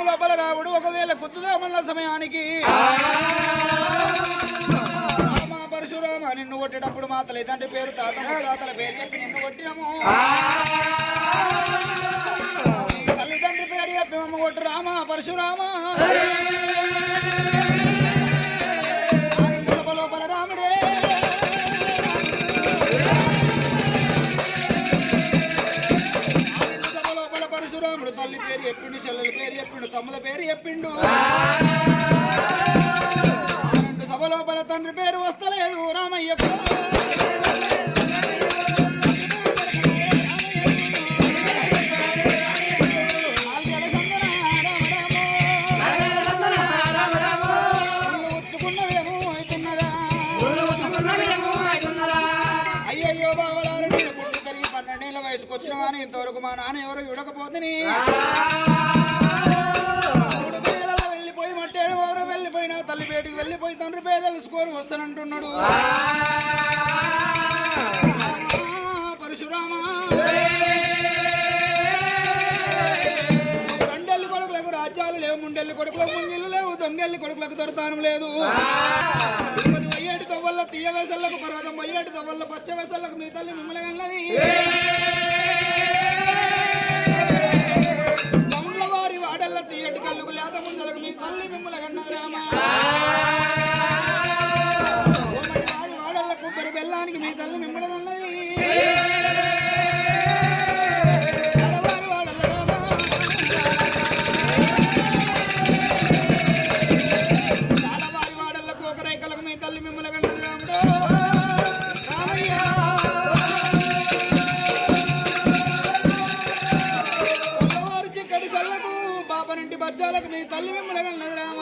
సమయం బలరాముడు ఒకవేళ గుద్దుదామన్న సమయానికి. రామ పరశురామ నిన్ను కొట్టేటప్పుడు మా తల్లిదండ్రి పేరు తాత తాతల పేరు చెప్పి నిన్ను కొట్టాము తల్లిదండ్రి పేరు చెప్పి మమ్మ కొట్టు రామ పరశురామ. లోపల తల్లి పేరు చెప్పిండు చెల్లెల పేరు చెప్పిండు తమ్ముల పేరు చెప్పిండు. రెండు సభలోపల తండ్రి పేరు వస్తలేదు రామయ్య ఇంతవరకు మా నాన్న ఎవరు పేదల వెళ్ళిపోయి మట్టేడు ఎవరు వెళ్ళిపోయినా తల్లి పేటికి వెళ్ళిపోయి తండ్రి పేదలు స్కోరు వస్తానంటున్నాడు. పరశురామ! రెండెల్లి కొడుకులకు రాజ్యాలు లేవు ముండెల్లి కొడుకులకు ముంగిళ్ళు లేవు దొంగెల్లి కొడుకులకు దొరతానం లేదు. తిరుపతి వయ్యేటి తవ్వల్ల తీయ వేసల్లకు పర్వతం వయ్యేటి తవ్వల్ల పచ్చ వేసల్లకు మీ తల్లి మిమ్మల్ని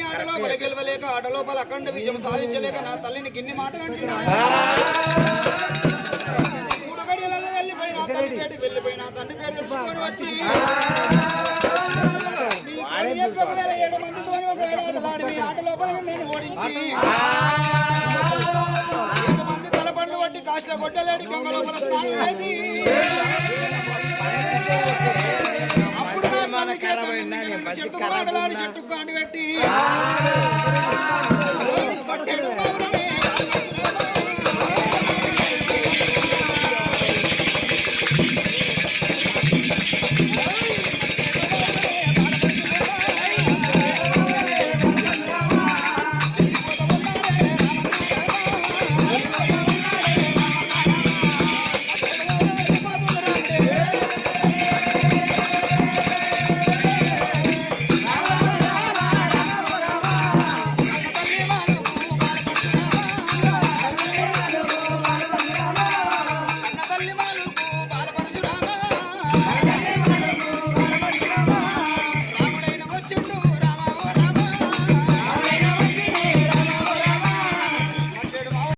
అలా నాతోని ఆట లోపల గెలవలేక ఆట లోపల అఖండ విజయం సాధించలేక నా తల్లిని గిన్ని గడియలలో వెళ్ళిపోయిన తండ్రి పేరు తెలుసుకొని వచ్చి. ఏడు మందితోని ఒక ఆటలాడి మీ ఆట లోపల నేను ఓడించి. ఏడు మంది తలపండు వట్టి కాశల గొడ్డలేడి గంగ లోపల స్నానం చేసి. చెట్టు చెట్టు కాండి పెట్టి